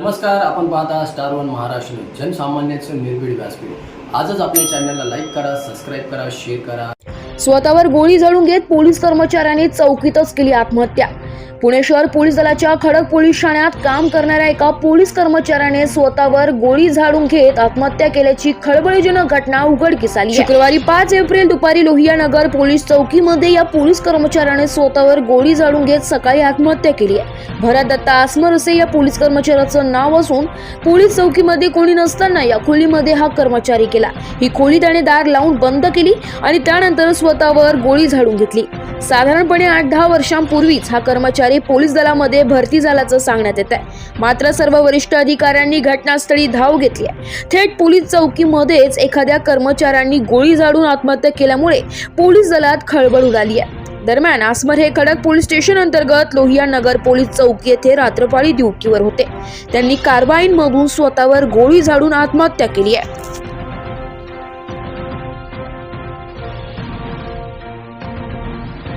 नमस्कार आपण पाहता स्टार वन महाराष्ट्र जनसामान्यांचं निर्भीड व्यासपीठ. आजच आपल्या चॅनलला लाईक करा सबस्क्राईब करा शेअर करा. स्वतःवर गोळी जळून घेत पोलीस कर्मचाऱ्याने चौकीतच केली आत्महत्या. पुणे शहर पोलीस दलाच्या खडक पोलीस ठाण्यात काम करणाऱ्या एका पोलीस कर्मचाऱ्याने स्वतःवर गोळी झाडून घेत आत्महत्या केल्याची खळबळीजनक घटना उघडकीस आली शुक्रवारी पाच एप्रिल दुपारी लोहिया नगर पोलीस चौकीमध्ये या पोलीस कर्मचाऱ्याने स्वतःवर गोळी झाडून घेत सकाळी आत्महत्या केली आहे. भरत दत्ता आसमर असे या पोलीस कर्मचाऱ्याचं नाव असून पोलीस चौकीमध्ये कोणी नसताना या खोलीमध्ये हा कर्मचारी केला. ही खोली त्याने दार लावून बंद केली आणि त्यानंतर स्वतःवर गोळी झाडून घेतली. साधारणपणे आठ दहा वर्षांपूर्वीच हा कर्मचारी पोलीस दलामध्ये भरती झाल्याचं सांगण्यात येत आहे मात्र सर्व वरिष्ठ अधिकाऱ्यांनी घटनास्थळी धाव घेतली आहे. थेट पोलीस चौकीमध्येच एखाद्या कर्मचाऱ्यांनी गोळी झाडून आत्महत्या केल्यामुळे पोलीस दलात खळबळ उडाली आहे. दरम्यान आसमर हे खडक पोलीस स्टेशन अंतर्गत लोहिया नगर पोलीस चौकी येथे रात्रपाळी ड्युटीवर होते. त्यांनी कारवाईन मधून स्वतःवर गोळी झाडून आत्महत्या केली आहे.